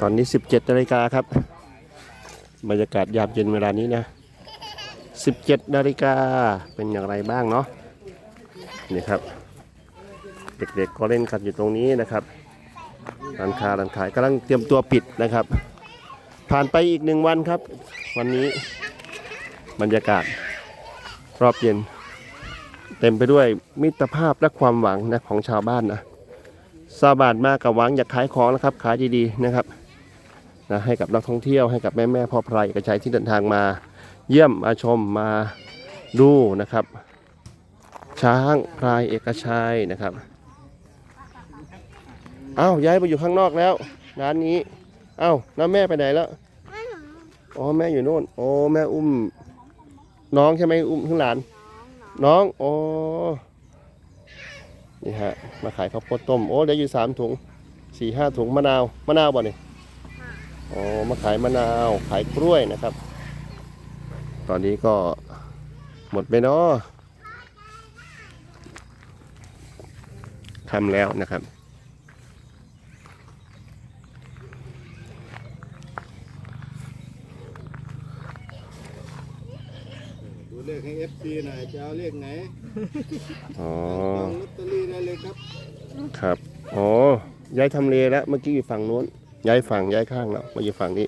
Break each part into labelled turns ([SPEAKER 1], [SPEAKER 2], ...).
[SPEAKER 1] ตอนนี้ 17นาฬิกาครับ บรรยากาศยามเย็นเวลานี้นะ 17นาฬิกาเป็นอย่างไรบ้างเนาะนี่ครับ เด็กๆก็เล่นกันอยู่ตรงนี้นะครับร้านค้าร้านขายกำลังเตรียมตัวปิดนะครับ ผ่านไปอีกหนึ่งวันครับ วันนี้บรรยากาศรอบเย็น เต็มไปด้วยมิตรภาพและความหวังนะของชาวบ้านนะชาบานมากับหวังอยากขายของนะครับ ขายดีๆนะครับ นะให้กับนักท่องเที่ยวให้กับแม่แม่พ่อพรายเอกชัยที่เดินทางมาเยี่ยมมาชมมาดูนะครับ ช้างพรายเอกชัยนะครับอ้าวย้ายไปอยู่ข้างนอกแล้วร้านนี้อ้าแล้วแม่ไปไหนแล้วอ๋อแม่อยู่โน่นโอ้แม่อุ้ม น้องใช่ไหมอุ้มข้างหลาน น้องโอ้นี่ฮะมาขายข้าวโพดต้มโอ้เดี๋ยวอยู่สามถุงสี่ห้าถุงมะนาวมะนาวบ่เนี่ย อ๋อมาขายมะนาวขายกล้วยนะครับ ตอนนี้ก็หมดไปเนาะทำแล้วนะครับ
[SPEAKER 2] ดูเลขให้ FC หน่อยจะเอาเลขไหน
[SPEAKER 1] อ๋อ
[SPEAKER 2] จองลอตเตอรี่ได้เลยครับ
[SPEAKER 1] ครับ อ๋อ ย้ายทำเลแล้ว เมื่อกี้อยู่ฝั่งโน้น ย้ายฝั่งย้ายข้างแล้วมาอยู่ฝั่งนี้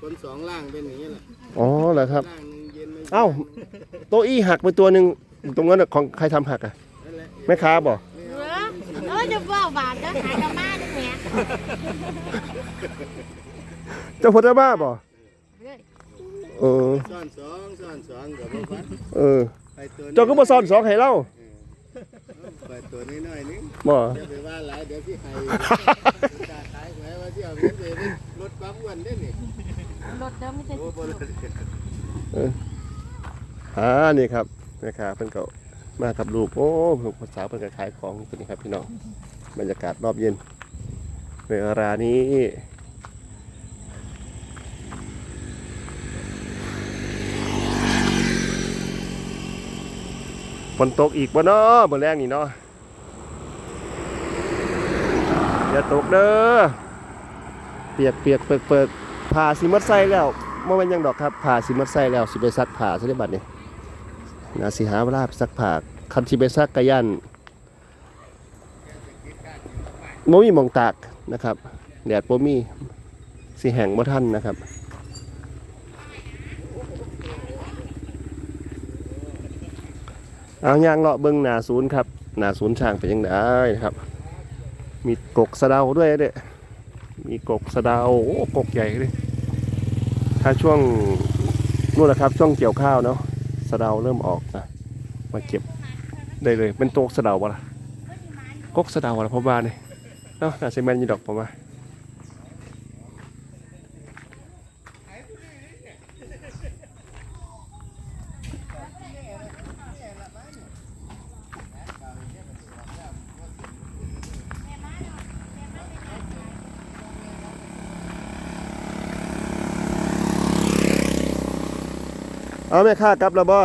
[SPEAKER 2] คนสองล่างเป็นอย่างนี้แหละ
[SPEAKER 1] อ๋อเหรอครับ
[SPEAKER 2] ล่างหนึ่งเย็นไม่
[SPEAKER 1] เอ้า โต๊ะอี้หักไปตัวหนึ่งตรงนั้นน่ะของใครทำหักอะ
[SPEAKER 2] นั่นแหละ
[SPEAKER 1] แม่ค้าบอก
[SPEAKER 3] เหรอเออจะว่าบาทก็ขายกับบ้านนี่แหละ
[SPEAKER 1] เจ้าพลบ้าบอกเออ
[SPEAKER 2] ซ่อนสองซ่อนสองกับบ่ฟัน
[SPEAKER 1] เออ
[SPEAKER 2] ไปตัว
[SPEAKER 1] เจ้าก็มาซ่อนสองให้เล่า
[SPEAKER 2] ไปตัวนี้หน่อยนึง
[SPEAKER 1] บ่
[SPEAKER 2] อย่าไปว่าหลายเดี๋ยวพี่ให้จ่ายขายไว้ว่าที่เอาเงินไปลดความอ้วนได้นี่
[SPEAKER 3] รถเดิมไม่ใช่
[SPEAKER 2] โอ้บ่ลด
[SPEAKER 1] อ่านี่ครับแม่ค้าเพิ่นก็มากับลูกโอ้ภาษาวเพิ่นก็ขายของตัวนี้ครับพี่น้องบรรยากาศรอบเย็นเวลานี้ฝนตกอีกบ่เนาะบ่แรงนี่เนาะอย่าตกเด้อ เปียกเปียกเปิกเปิกผ่าสิมัดใส่แล้วเมื่อวันยังดอกครับผ่าสิมัดใส่แล้วสิไปซักผ่าซะได้บัดนี่นาสิหาเวลาไปซักผ่าคันสิไปซักกระยันบ่มีมองตากนะครับแดดบ่มีสิแห้งบ่ทันนะครับเอายางเลาะเบิ้งหนาศูนย์ครับหนาศูนย์ช่างเป็นยังไงนะครับ มีกกสะเดาด้วยเด้ มีกกสะดาโอ้กกใหญ่เลยถ้าช่วงนู่นนะครับช่วงเกี่ยวข้าวเนาะสะดาเริ่มออกนะมาเก็บได้เลยเป็นโตกสะดาวะล่ะกกสะดาวะล่ะพ่อบ้านนี่เนาะน่าจะแม่นยี่ดอกพ่อบ้า เอาแม่ค้ากลับแล้วบ่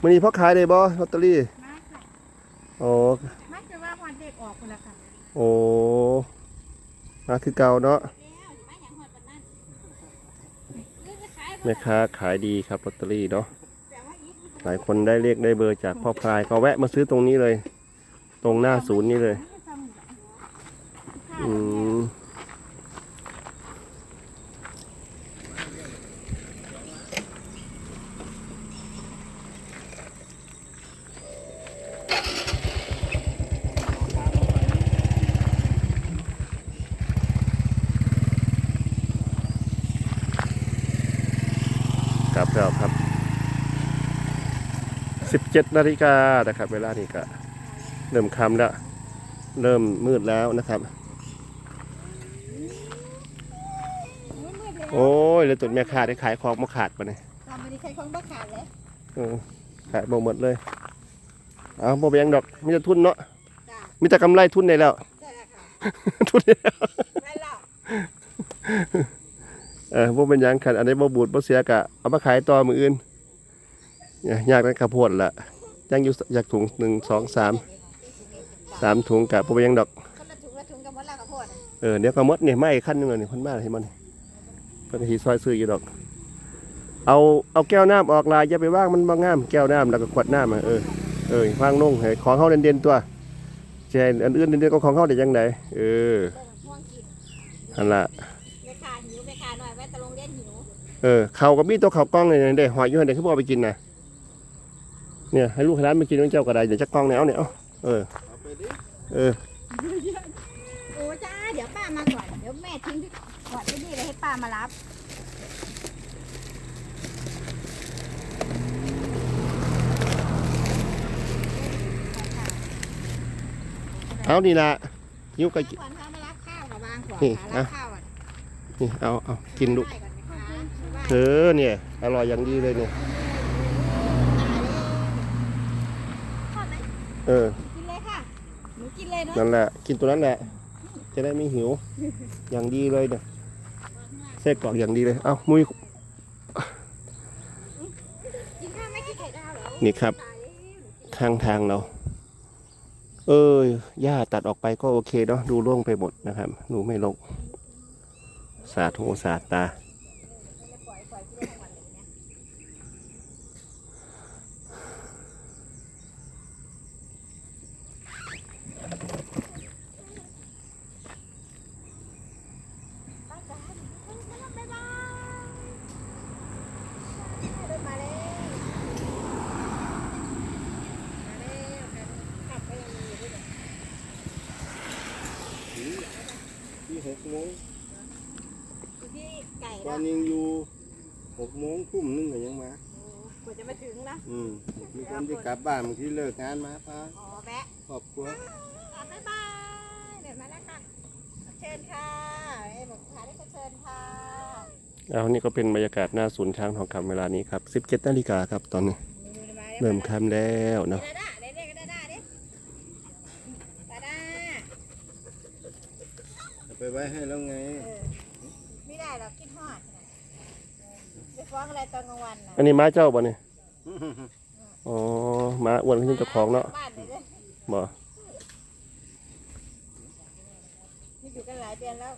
[SPEAKER 1] มื้อนี้พ่อขายได้บ่ลอตเตอรี่โอ้
[SPEAKER 3] มักจะว่าวันเด็กออกคนละค่ะ
[SPEAKER 1] โอ้มาคือเก่าเนาะแม่ค้าขายดีครับลอตเตอรี่เนาะหลายคนได้เลขได้เบอร์จากพ่อพลายก็แวะมาซื้อตรงนี้เลย ตรงหน้าศูนย์นี้เลย อืม กลับแล้วครับ 17นาฬิกานะครับ เวลานี้ก็เริ่มค่ำแล้ว เริ่มมืดแล้วนะครับ โอ้ยแล้วตุนแม่ขาดได้ขายของมาขาดปะเนี่ย
[SPEAKER 3] ทำไม่ได้ใช้ของบ้าขาดเลย
[SPEAKER 1] เออขายบ่หมดเลย เอาบ่ไปยังดอกมีแต่ทุนเนาะ
[SPEAKER 3] จ้า
[SPEAKER 1] มีแต่กำไรทุนได้แล้ว
[SPEAKER 3] ใช่แล้วค่ะ
[SPEAKER 1] ทุนได้แล้ว
[SPEAKER 3] ไม่หรอก
[SPEAKER 1] เออบ่เป็นหยังคันอันนี้บ่บูดบ่เสียกะเอามาขายต่อมื้ออื่นเนี่ยยากนั่นข้าวโพดล่ะยังอยู่อยากถุงหนึ่งสองสามสามถุงกะบ่เป็นหยังดอก
[SPEAKER 3] คนละถุงละถุงกับมดละข้าวโพดอะ
[SPEAKER 1] เออเดี๋ยวก็หมดเนี่ยไม่ขั้นหนึงเลยนี่เพิ่นมาให้มันเพิ่นก็สิซอยซื้ออยู่ดอก เอาเอาแก้วน้ำออกลายอย่าไปว่างมันบ่งามแก้วน้ำแล้วก็ขวดน้ำอะเออเออวางลงให้ของเฮาเด่นๆตัวสิให้อันอื่นเด่นๆก็ของเฮาได้จังไดเออ
[SPEAKER 3] เบิ่งม่วงกิน
[SPEAKER 1] นั่นล่ะ
[SPEAKER 3] แม่ค้า หิวแม่ค้าหน่อยแม่ตะลงเล่นหิว
[SPEAKER 1] เออเขาก็มีตัวเขากล้องเลยเด้หอยอยู่หั่นเด้คือบ่เอาไปกินน่ะเนี่ยให้ลูกให้ร้านมากินมันเจ้าก็ได้เดี๋ยวจะกล้องแนวเนี่ยเอาเออ
[SPEAKER 2] เอาไปดิ
[SPEAKER 1] เออ
[SPEAKER 3] โอ้จ้าเดี๋ยวป้ามาก่อนเดี๋ยวแม่ทิ้งที่ก่อนที่นี่เลยให้ป้ามารับ
[SPEAKER 1] เอานี่ล่ะยิ้วก็กิน
[SPEAKER 3] ก่อนเขามารับข้าวกับวางก่อน
[SPEAKER 1] นี่
[SPEAKER 3] รับ
[SPEAKER 1] อะ
[SPEAKER 3] ข้าวอะ
[SPEAKER 1] นี่เอาเอากินลูก
[SPEAKER 3] ไหว้ก่อนนะคะไหว้
[SPEAKER 1] เธอเนี่ยอร่อยอย่างดีเลยเนี่ย
[SPEAKER 3] ทอดไหม
[SPEAKER 1] เออ
[SPEAKER 3] กินเลยค่ะหนูกินเลยเนาะ
[SPEAKER 1] นั่นแหละกินตัวนั้นแหละ จะได้ไม่หิว อย่างดีเลยเนี่ยเส้กรอกอย่างดีเลยเอามุ้ย
[SPEAKER 3] กินข้าวไหม่กินไข่ดาวเหรอ
[SPEAKER 1] นี่ครับ
[SPEAKER 3] ตายแล้ว
[SPEAKER 1] ข้างทางเรา เออหญ้าตัดออกไปก็โอเคเนาะดูร่วงไปหมดนะครับ ดูไม่ลก สาธุสาตา
[SPEAKER 3] ปล่อยปล่อยกินได้ทั้งวันเลยเนี่ยบ๊ายบายบ๊ายบายเดินมาแล้วมาแล้วกลับไปยังมีอยู่ด้วยเนี่ย
[SPEAKER 2] ที่หกโมง
[SPEAKER 3] อยู่ที่ ไก่
[SPEAKER 2] ตอ
[SPEAKER 3] เนาะ
[SPEAKER 2] นยังอยู่หกโมงทุ่มนึงก็ยังมา
[SPEAKER 3] โอ้กว่าจะมาถึงนะ
[SPEAKER 2] อืมมีคนที่กลับบ้านบางทีเลิกงานมาพา
[SPEAKER 3] อ๋อแวะ
[SPEAKER 2] ครอบครัว
[SPEAKER 3] อะบ๊ายบายเดี๋ยวมาแล้วค่ะเชิญค่ะเอ้ยบอกพาได้ก็เชิญค่ะ
[SPEAKER 1] เอานี่ก็เป็นบรรยากาศหน้าศูนย์ช้างทองคำเวลานี้ครับ 17นาฬิกาครับตอนนี้ เริ่มค่ำแล้วเนาะ
[SPEAKER 3] ดาด้าเด็กๆดาด้าดิดาด้า
[SPEAKER 2] เอาไปไว้ให้แล้วไง
[SPEAKER 3] เออไม่ได้หรอกคิดฮอดนะไป ฟ้องอะไรตอนกลางวันนะ
[SPEAKER 1] อันนี้ม้าเจ้าบ่เนี่ยอ๋อม้าอ้วนขึ้นเจ้าของเนาะ
[SPEAKER 3] บ้านเลยเด้อ
[SPEAKER 1] บ่
[SPEAKER 3] นี่อยู่กันหลายเดือนแล้ว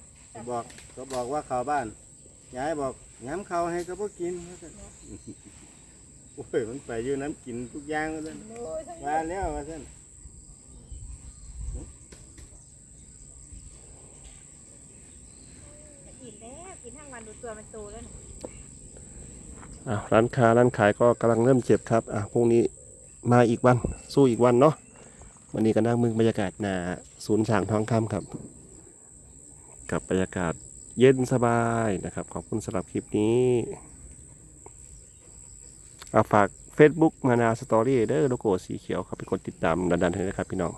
[SPEAKER 2] บอกก็บอกว่าเข้าบ้านยายบอกย้ำเขาให้ก็บ่กินว่าซั่นโอ้ยมันไปอยู่น้ำกินทุกอย่างว่าซั่น
[SPEAKER 3] โอ้ยทั้ง
[SPEAKER 2] ว่าแล้วว่าซั่น
[SPEAKER 3] กินแล้วกินทั้งวันดูตัวมันโตแล้วนะ
[SPEAKER 1] อะ ร้านค้าร้านขายก็กำลังเริ่มเจ็บครับอะพรุ่งนี้มาอีกวันสู้อีกวันเนาะวันนี้ก็นั่งมึงบรรยากาศหนาศูนย์ช้างทองคำครับ กับบรรยากาศเย็นสบายนะครับ ขอบคุณสำหรับคลิปนี้อาฝาก Facebook มานาสตอรี่เด้อโลโก้สีเขียวครับไปกดติดตามดันๆให้นะครับพี่น้อง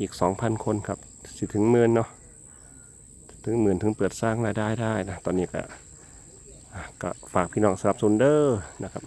[SPEAKER 1] อีก 2,000 คนครับสิถึงหมื่นเนาะถึงหมื่นถึงเปิดสร้างรายได้ได้นะ ตอนนี้ก็ ก็ฝากพี่น้องสนับสนุนเด้อนะครับ